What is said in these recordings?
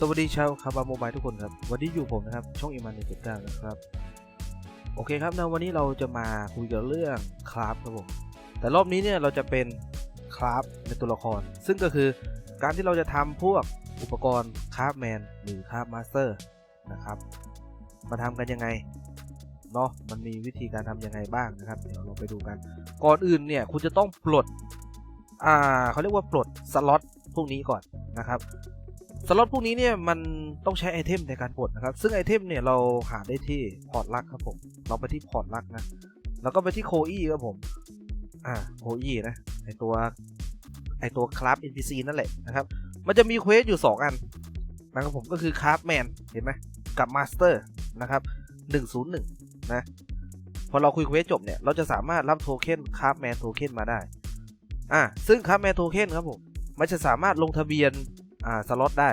สวัสดีชาวคาบาโมบายทุกคนครับ วันนี้อยู่ผมนะครับ ช่องอิมันหนึ่งจุดเก้านะครับ โอเคครับนะวันนี้เราจะมาคุยกันเรื่องคราฟครับผม แต่รอบนี้เนี่ยเราจะเป็นคราฟในตัวละคร ซึ่งก็คือการที่เราจะทำพวกอุปกรณ์คราฟแมนหรือคราฟมาสเตอร์นะครับ มาทำกันยังไงเนาะมันมีวิธีการทำยังไงบ้างนะครับ เดี๋ยวเราไปดูกัน ก่อนอื่นเนี่ยคุณจะต้องปลด อ่าเขาเรียกว่าปลดสล็อตพวกนี้ก่อนนะครับ สล็อตพวกนี้เนี่ยมันต้องใช้ไอเทมในการปลดนะครับ ซึ่งไอเทมเนี่ยเราหาได้ที่พอร์ตลักครับผม เราไปที่พอร์ตลักนะ แล้วก็ไปที่โคอี้ครับผม อ่าโคอี้นะ ไอตัวไอตัวคราฟ NPC นั่นแหละนะครับ มันจะมีเควสอยู่ 2 อันนะครับผมก็คือคราฟแมนเห็นไหมกับมาสเตอร์นะครับ 101 นะ พอเราคุยเควสจบเนี่ย เราจะสามารถรับโทเค็นคราฟแมนโทเค็นมาได้ อ่าซึ่งคราฟแมนโทเค็นครับผม มันจะสามารถลงทะเบียน อ่าสล็อตได้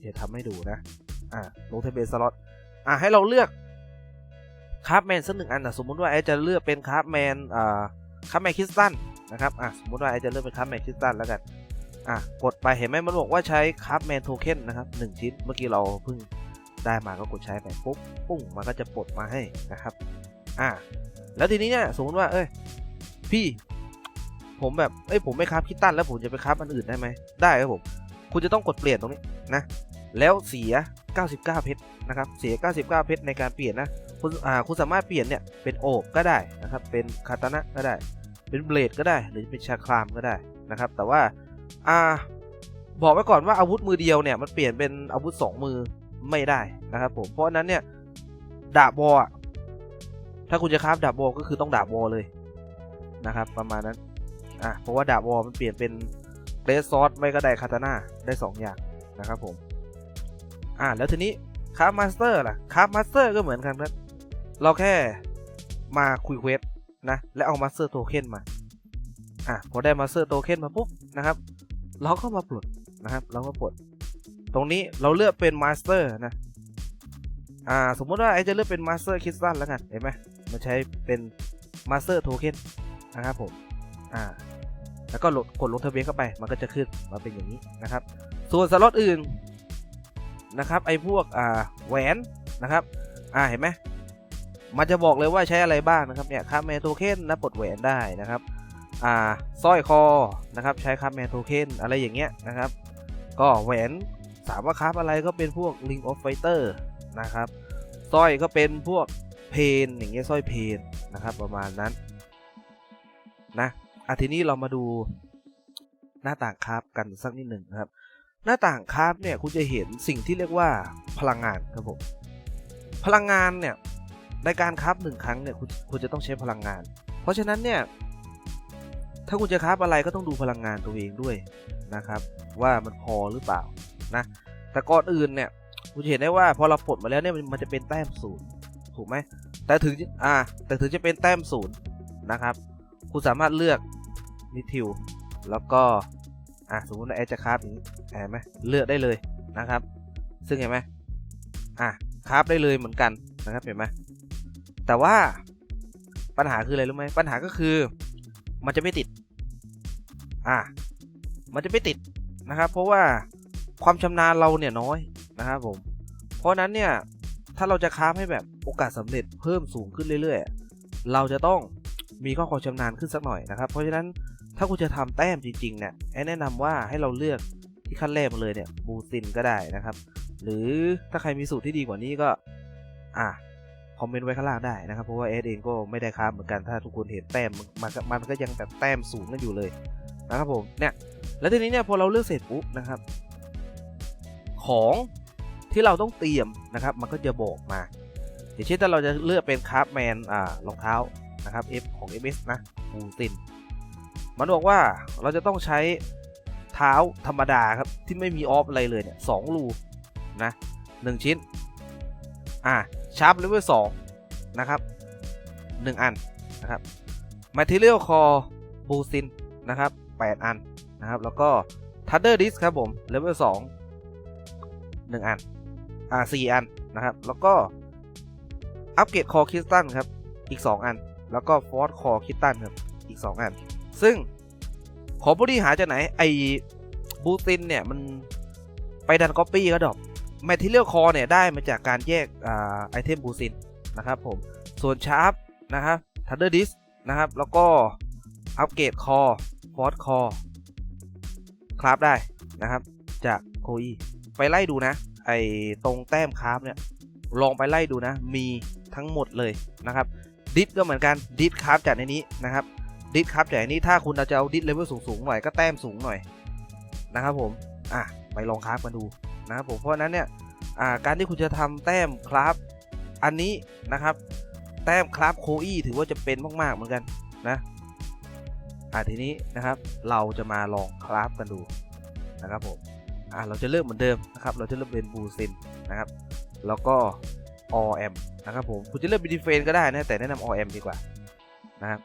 เดี๋ยวทำให้ดูนะอ่าลงทะเบียนสล็อตอ่าให้เราเลือกคราฟแมนสักหนึ่งอันนะสมมุติว่าไอจะเลือกเป็นคราฟแมนอ่าคราฟแมนคริสตันนะครับอ่าสมมุติว่าไอจะเลือกเป็นคราฟแมนคริสตันแล้วกันอะกดไปเห็นไหมมันบอกว่าใช้คราฟแมนโทเค็นนะครับหนึ่งชิ้นเมื่อกี้เราเพิ่งได้มาก็กดใช้ไปปุ๊บปุ้งมันก็จะปลดมาให้นะครับอ่าแล้วทีนี้เนี่ยสมมติว่าเอ้ยพี่ผมแบบเอ้ยผมไม่คราฟคิตตันแล้วผมจะไปคราฟอันอื่นได้ไหมได้ครับผม คุณจะต้องกดเปลี่ยนตรงนี้นะ แล้วเสีย 99 เพชรนะครับ เสีย 99 เพชรในการเปลี่ยนนะ คุณอ่าคุณสามารถเปลี่ยนเนี่ยเป็นโอบก็ได้นะครับ เป็นคาตานะก็ได้ เป็นเบลดก็ได้ หรือเป็นชาครามก็ได้นะครับ แต่ว่าอ่าบอกไว้ก่อนว่าอาวุธมือเดียวเนี่ยมันเปลี่ยนเป็นอาวุธ 2 มือไม่ได้นะครับผม เพราะนั้นเนี่ยดาบบอลถ้าคุณจะคราฟดาบบอลก็คือต้องดาบบอลเลยนะครับ ประมาณนั้นอะเพราะว่าดาบบอลมันเปลี่ยนเป็น เรสซอสไม่ก็ได้คาตาน่าได้ 2 อย่างนะครับผม อะแล้วทีนี้คาราฟมาสเตอร์ล่ะคาราฟมาสเตอร์ก็เหมือนกันครับ เราแค่มาคุยเควสนะ และเอามาสเตอร์โทเค็นมา อะพอได้มาสเตอร์โทเค็นมาปุ๊บนะครับ เราก็มาปลดนะครับ เราก็ปลด ตรงนี้เราเลือกเป็นมาสเตอร์นะ อ่า สมมุติว่าไอจะเลือกเป็นมาสเตอร์คิสตันแล้วกัน เห็นไหมมันใช้เป็นมาสเตอร์โทเค็นนะครับผม อ่า แล้วก็กดลงทะเบียนเข้าไป มันก็จะขึ้นมาเป็นอย่างนี้นะครับ ส่วนสล็อตอื่นนะครับ ไอ้พวกอ่าแหวนนะครับ อ่าเห็นไหมมันจะบอกเลยว่าใช้อะไรบ้างนะครับเนี่ยคาเมโทเค็นนะปลดแหวนได้นะครับ อ่าสร้อยคอนะครับใช้ครับแมโทเค็นอะไรอย่างเงี้ยนะครับ ก็แหวนถามว่าครับอะไรก็เป็นพวก Ring of Fighter นะครับสร้อยก็เป็นพวกเพนอย่างเงี้ยสร้อยเพนนะครับประมาณนั้นนะ อะทีนี้เรามาดูหน้าต่างคราฟกันสักนิดหนึ่งนะครับ หน้าต่างคราฟเนี่ยคุณจะเห็นสิ่งที่เรียกว่าพลังงานครับผมพลังงานเนี่ยในการคราฟหนึ่งครั้งเนี่ยคุณคุณจะต้องใช้พลังงาน เพราะฉะนั้นเนี่ยถ้าคุณจะคราฟอะไรก็ต้องดูพลังงานตัวเองด้วยนะครับ ว่ามันพอหรือเปล่านะแต่ก่อนอื่นเนี่ยคุณจะเห็นได้ว่าพอเราปลดมาแล้วเนี่ยมันจะเป็นแต้มศูนย์ถูกไหมแต่ถึงอ่าแต่ถึงจะเป็นแต้มศูนย์นะครับ คุณสามารถเลือกนิทิวแล้วก็อะสมมติว่าแอดจะคราฟอย่างนี้เห็นไหมเลือกได้เลยนะครับ ซึ่งเห็นไหมอะคราฟได้เลยเหมือนกันนะครับเห็นไหมแต่ว่าปัญหาคืออะไรรู้ไหมปัญหาก็คือมันจะไม่ติด อ่ามันจะไม่ติดนะครับ เพราะว่าความชำนาญเราเนี่ยน้อยนะครับผม เพราะนั้นเนี่ยถ้าเราจะคราฟให้แบบโอกาสสำเร็จเพิ่มสูงขึ้นเรื่อยๆ เราจะต้อง มีข้อความชำนาญขึ้นสักหน่อยนะครับ เพราะฉะนั้นถ้าคุณจะทำแต้มจริงๆเนี่ยแอนแนะนำว่าให้เราเลือกที่ขั้นแรกมาเลยเนี่ยบูซินก็ได้นะครับ หรือถ้าใครมีสูตรที่ดีกว่านี้ก็ อ่าคอมเมนต์ไว้ข้างล่างได้นะครับ เพราะว่าเอสเองก็ไม่ได้ค้าเหมือนกันถ้าทุกคนเห็นแต้มมันก็มันก็ยังแบบแต้มสูงกันอยู่เลยนะครับผมเนี่ยแล้วทีนี้เนี่ยพอเราเลือกเสร็จปุ๊บนะครับ ของที่เราต้องเตรียมนะครับ มันก็จะบอกมาอย่างเช่นถ้าเราจะเลือกเป็นคราฟแมนอ่ารองเท้า นะครับ F ของ MS นะบูติน มันบอกว่าเราจะต้องใช้เท้าธรรมดาครับ ที่ไม่มีออฟอะไรเลยเนี่ยสองรูนะหนึ่งชิ้น อ่าชาร์ปเลเวลสองนะครับหนึ่งอันนะครับ Material Core บูซินนะครับแปดอันนะครับ แล้วก็ Thunder Disc ครับผมเลเวลสองหนึ่งอัน อ่าสี่อันนะครับ แล้วก็อัปเกรดคอคริสตันครับ อีก 2 อัน แล้วก็ฟอร์ c คอคิสตันครับอีก 2 อัน ซึ่งของพวกนี้หาจากไหน ไอ้บูตินเนี่ย มันไปดันก๊อปปี้ก็ดอก Material Core เนี่ย ได้มาจากการแยกไอเทมบูซินนะครับผม ส่วนชาร์ปนะครับ Thunder Disc นะครับ แล้วก็อัปเกรดคอฟอร์คอคราฟได้นะครับ จากโคอีไปไล่ดูนะ ไอตรงแต้มคราฟเนี่ย ลองไปไล่ดูนะ มีทั้งหมดเลยนะครับ ดิสก็เหมือนกันดิสคราฟจากในนี้นะครับดิสคราฟจากในนี้ถ้าคุณจะเอาดิสเลเวลสูงๆหน่อยก็แต้มสูงหน่อยนะครับผมอะไปลองคราฟมาดูนะครับผมเพราะนั้นเนี่ยอ่าการที่คุณจะทำแต้มคราฟอันนี้นะครับแต้มคราฟโคอี้ถือว่าจะเป็นมากๆเหมือนกันนะอ่าทีนี้นะครับเราจะมาลองคราฟกันดูนะครับผมอ่าเราจะเริ่มเหมือนเดิมนะครับเราจะเริ่มเป็นบูซินนะครับ แล้วก็ ออแอมนะครับผมคุณจะเลือกบิดีเฟนก็ได้นะแต่แนะนำออแอมดีกว่านะครับ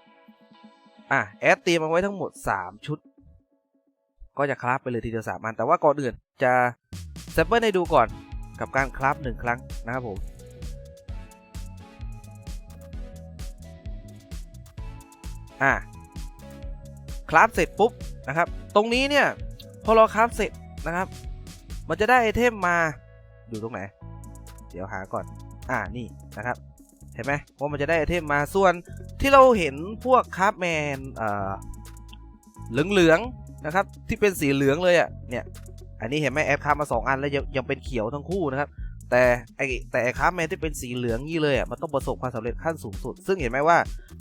อะแอดเตรียมมาไว้ทั้งหมด 3 ชุด ก็จะคราฟไปเลยทีเดียวสามอันแต่ว่าก่อนอื่นจะแซมเปิลให้ดูก่อนกับการคราฟหนึ่งครั้งนะครับผมอะคราฟเสร็จปุ๊บนะครับ ตรงนี้เนี่ยพอเราคราฟเสร็จนะครับ มันจะได้ไอเทมมาอยู่ตรงไหน เดี๋ยวหาก่อน อ่านี่นะครับ เห็นไหมว่ามันจะได้ไอเทมมาส่วนที่เราเห็นพวกคราฟแมนเอ่อเหลืองๆนะครับ ที่เป็นสีเหลืองเลยอะ่ะเนี่ยอันนี้เห็นไหมแอดครามาสองอันแล้วยังยังเป็นเขียวทั้งคู่นะครับแต่ไอแต่คราฟแมนที่เป็นสีเหลืองนี่เลยอะ่ะมันต้องประสบความสำเร็จขั้นสูงสุด ซึ่งเห็นไหมว่า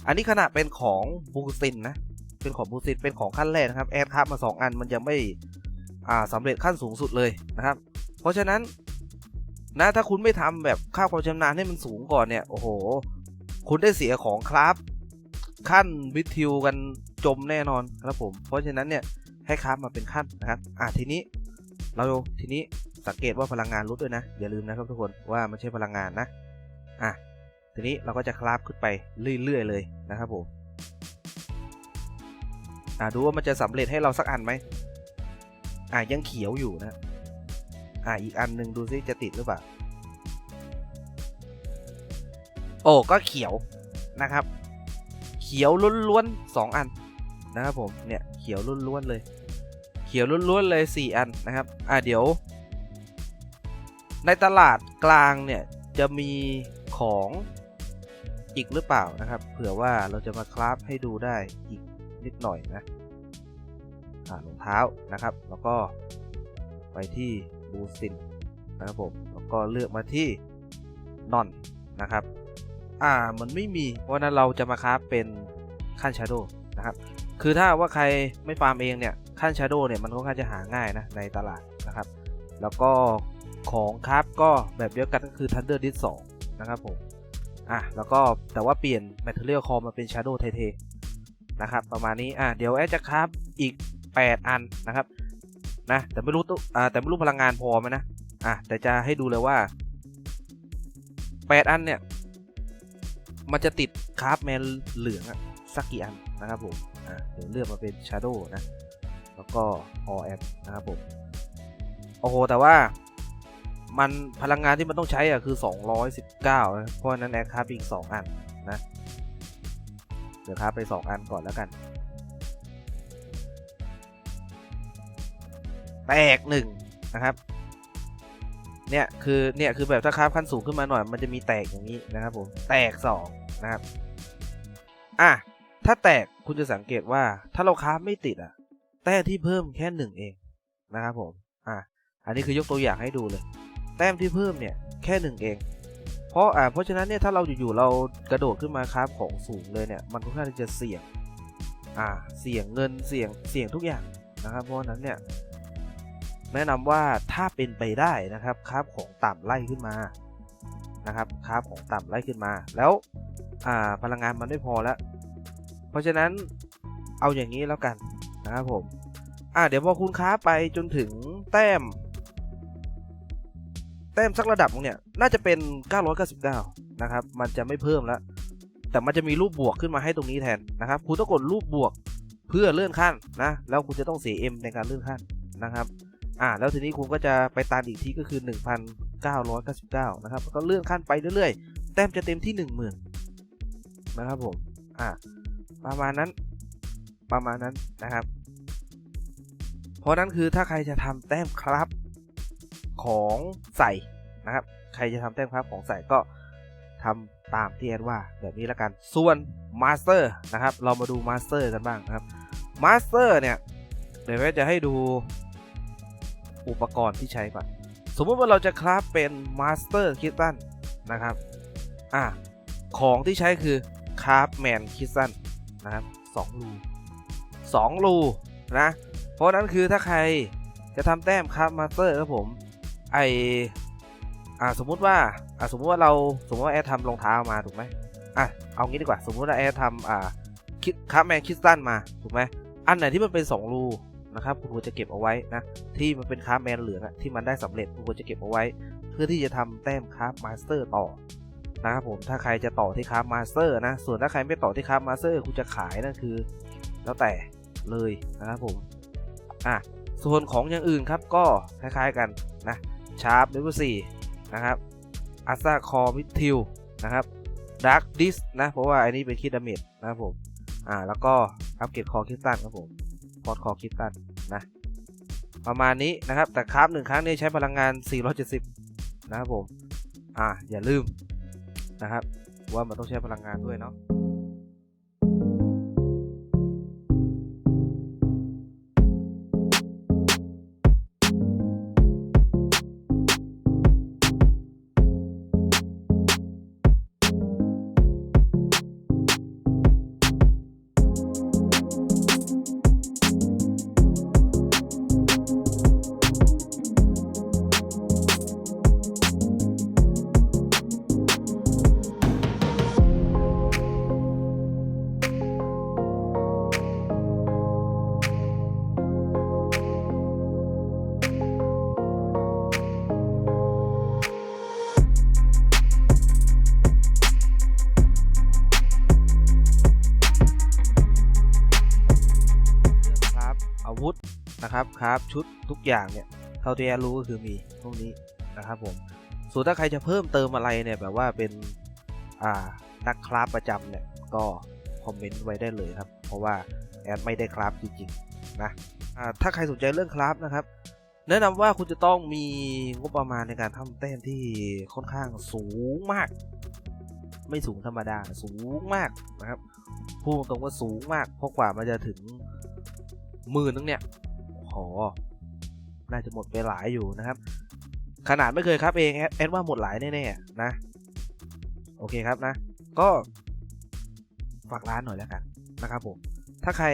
อันนี้ขนาดเป็นของบูซินนะเป็นของบูซินเป็นของขั้นแรกนะครับแอดครามาสองอันมันยังไม่อ่าสำเร็จขั้นสูงสุดเลยนะครับ เพราะฉะนั้น นะถ้าคุณไม่ทำแบบค่าความชำนาญให้มันสูงก่อนเนี่ย โอ้โห คุณได้เสียของครับ ขั้นวิทิวกันจมแน่นอนครับผม เพราะฉะนั้นเนี่ยให้คราฟมาเป็นขั้นนะครับอะทีนี้ เราทีนี้สังเกตว่าพลังงานลดด้วยนะ อย่าลืมนะครับทุกคนว่ามันใช่พลังงานนะอะทีนี้เราก็จะคราฟขึ้นไปเรื่อยๆเลยนะครับผมอะดูว่ามันจะสำเร็จให้เราสักอันไหมอะยังเขียวอยู่นะ อะอีกอันหนึ่งดูซิจะติดหรือเปล่า โอ้ก็เขียวนะครับ เขียวล้วนๆสองอันนะครับผมเนี่ยเขียวล้วนๆเลย เขียวล้วนๆเลยสี่อันนะครับอะเดี๋ยว ในตลาดกลางเนี่ยจะมีของอีกหรือเปล่านะครับ เผื่อว่าเราจะมาคราฟให้ดูได้อีกนิดหน่อยนะอ่ารองเท้านะครับ แล้วก็ไปที่ บูซินนะครับผมแล้วก็เลือกมาที่นอนนะครับ อ่ามันไม่มีเพราะนั้นเราจะมาคราฟเป็นขั้นชาโดนะครับ คือถ้าว่าใครไม่ฟาร์มเองเนี่ยขั้นชาโดเนี่ยมันค่อนข้างจะหาง่ายนะในตลาดนะครับ แล้วก็ของคราฟก็แบบเดียวกันก็คือ Thunder Disc 2นะครับผมอะแล้วก็แต่ว่าเปลี่ยน Material Core มาเป็น Shadow เทๆนะครับ ประมาณนี้อะเดี๋ยวแอดจะคราฟอีก 8 อันนะครับ นะแต่ไม่รู้ตัวแต่ไม่รู้พลังงานพอไหมนะอะแต่จะให้ดูเลยว่า 8 อันเนี่ย มันจะติดคาราฟแมนเหลืองอะสักกี่อันนะครับผมอะเดี๋ยวเลือกมาเป็น Shadow นะแล้วก็อแอมนะครับผมโอ้โหแต่ว่ามันพลังงานที่มันต้องใช้อะคือ 219นะเพราะนั้นแอดคาราฟอีก 2 อันนะเดี๋ยวคาราฟไป 2 อันก่อนแล้วกัน แตกหนึ่งนะครับ เนี่ยคือเนี่ยคือแบบถ้าคราฟขั้นสูงขึ้นมาหน่อย มันจะมีแตกอย่างนี้นะครับผมแตกสองนะครับอะถ้าแตกคุณจะสังเกตว่าถ้าเราคราฟไม่ติดอะ แต้มที่เพิ่มแค่หนึ่งเองนะครับผมอะอันนี้คือยกตัวอย่างให้ดูเลย แต้มที่เพิ่มเนี่ยแค่หนึ่งเองเพราะอ่าเพราะฉะนั้นเนี่ยถ้าเราอยู่ๆเรากระโดดขึ้นมาคราฟของสูงเลยเนี่ยมันค่อนข้างจะเสี่ยงอ่าเสี่ยงเงินเสี่ยงเสี่ยงทุกอย่างนะครับเพราะนั้นเนี่ย แนะนำว่าถ้าเป็นไปได้นะครับคาฟของต่ำไล่ขึ้นมานะครับคาฟของต่ำไล่ขึ้นมา แล้วพลังงานมันไม่พอแล้ว เพราะฉะนั้นเอาอย่างนี้แล้วกันนะครับผมอ่าเดี๋ยวพอคุณค้าไปจนถึงแต้ม แต้มสักระดับเนี่ย น่าจะเป็น 999 นะครับ มันจะไม่เพิ่มแล้ว แต่มันจะมีรูปบวกขึ้นมาให้ตรงนี้แทนนะครับ คุณต้องกดรูปบวกเพื่อเลื่อนขั้นนะ แล้วคุณจะต้องเสีย M ในการเลื่อนขั้นนะครับ อ่าแล้วทีนี้คุณก็จะไปตามอีกทีก็คือ 1,999 นะครับแล้วก็เลื่อนขั้นไปเรื่อยๆ แต้มจะเต็มที่ 10,000 นะครับผมอ่าประมาณนั้นประมาณนั้นนะครับ เพราะนั้นคือถ้าใครจะทำแต้มครับของใส่นะครับ ใครจะทำแต้มครับของใส่ก็ทำตามที่แอดว่าแบบนี้แล้วกัน ส่วนมาสเตอร์นะครับ เรามาดูมาสเตอร์กันบ้างนะครับมาสเตอร์เนี่ย เดี๋ยวแอดจะให้ดู อุปกรณ์ที่ใช้ก่อน สมมติว่าเราจะคราฟเป็นมาสเตอร์คิ t ตันนะครับอะของที่ใช้คือคราฟแมนคิ t ตันนะครับสองรูสองรูนะ เพราะนั้นคือถ้าใครจะทำแต้มคราฟมาสเตอร์ครับผมไออ่าสมมุติว่าอ่าสมมุติว่าเราสมมติว่าแอดทำรองเท้ามาถูกไหมอะเอางี้ดีกว่าสมมุติว่าแอดทำอ่าคิดคราฟแมนคิสตันมาถูกไหมอันไหนที่มันเป็น 2 รู นะครับคุณควรจะเก็บเอาไว้นะที่มันเป็นคราฟแมนเหลืองที่มันได้สำเร็จคุณควรจะเก็บเอาไว้ เพื่อที่จะทำแต้มคราฟมาสเตอร์ต่อนะครับผมถ้าใครจะต่อที่คราฟมาสเตอร์นะส่วนถ้าใครไม่ต่อที่คราฟมาสเตอร์คุณจะขายนั่นคือ แล้วแต่เลยนะครับผมอะส่วนของอย่างอื่นครับก็คล้ายๆกันนะชาร์ปเลเวลสี่นะครับอาซาคอมิทิลนะครับดาร์กดิสนะเพราะว่าอันนี้เป็นคิดดาเมจนะครับผมอ่าแล้วก็อัปเกรดคอคิสตันครับผม พอดคอคิสตันนะประมาณนี้นะครับแต่คราฟหนึ่งครั้งนี้ใช้พลังงาน 470 นะครับผม อ่าอย่าลืมนะครับ ว่ามันต้องใช้พลังงานด้วยเนาะ อาวุธนะครับครับชุดทุกอย่างเนี่ยเท่าที่แอรู้ก็คือมีพวกนี้นะครับผมส่วนถ้าใครจะเพิ่มเติมอะไรเนี่ยแบบว่าเป็นอ่านักคราฟประจำเนี่ยก็คอมเมนต์ไว้ได้เลยครับ เพราะว่าแอดไม่ได้คราฟจริงๆนะอ่าถ้าใครสนใจเรื่องคราฟนะครับ แนะนำว่าคุณจะต้องมีงบประมาณในการทำแต้มที่ค่อนข้างสูงมาก ไม่สูงธรรมดาสูงมากนะครับพูดตรงๆว่าสูงมากเพราะกว่ามันจะถึง มื่นนึงเนี่ยโหน่าจะหมดไปหลายอยู่นะครับ ขนาดไม่เคยครับเองแอดแอดว่าหมดหลายแน่ๆนะ โอเคครับนะ ก็ฝากร้านหน่อยแล้วกันนะครับผม ถ้าใคร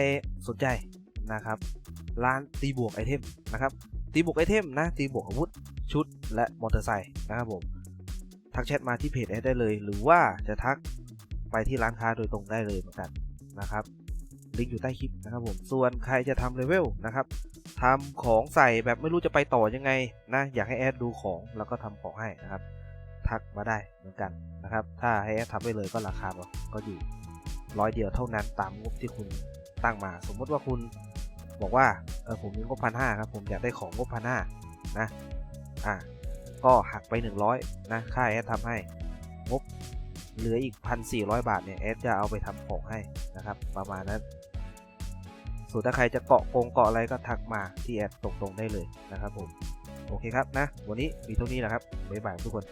สนใจนะครับ ร้านตีบวกไอเทมนะครับ ตีบวกไอเทมนะตีบวกอาวุธชุดและมอเตอร์ไซค์นะครับผมทักแชทมาที่เพจแอดได้เลย หรือว่าจะทักไปที่ร้านค้าโดยตรงได้เลยเหมือนกันนะครับ ลิงก์อยู่ใต้คลิปนะครับผม ส่วนใครจะทำเลเวลนะครับทำของใส่แบบไม่รู้จะไปต่อยังไงนะ อยากให้แอดดูของแล้วก็ทำของให้นะครับ ทักมาได้เหมือนกันนะครับ ถ้าให้แอดทำไปเลยก็ราคาก็อยู่ร้อยเดียวเท่านั้นตามงบที่คุณตั้งมา สมมติว่าคุณบอกว่าเออผมมีงบพันห้าครับผมอยากได้ของงบพันห้านะอะก็หักไป 100นะค่าแอดทำให้งบเหลืออีก 1,400 บาทเนี่ยแอดจะเอาไปทำของให้นะครับ ประมาณนั้น ส่วนถ้าใครจะเกาะโกงเกาะอะไรก็ทักมาที่แอดตรงๆได้เลยนะครับผม โอเคครับนะ วันนี้มีเท่านี้แหละครับบ๊ายบายทุกคน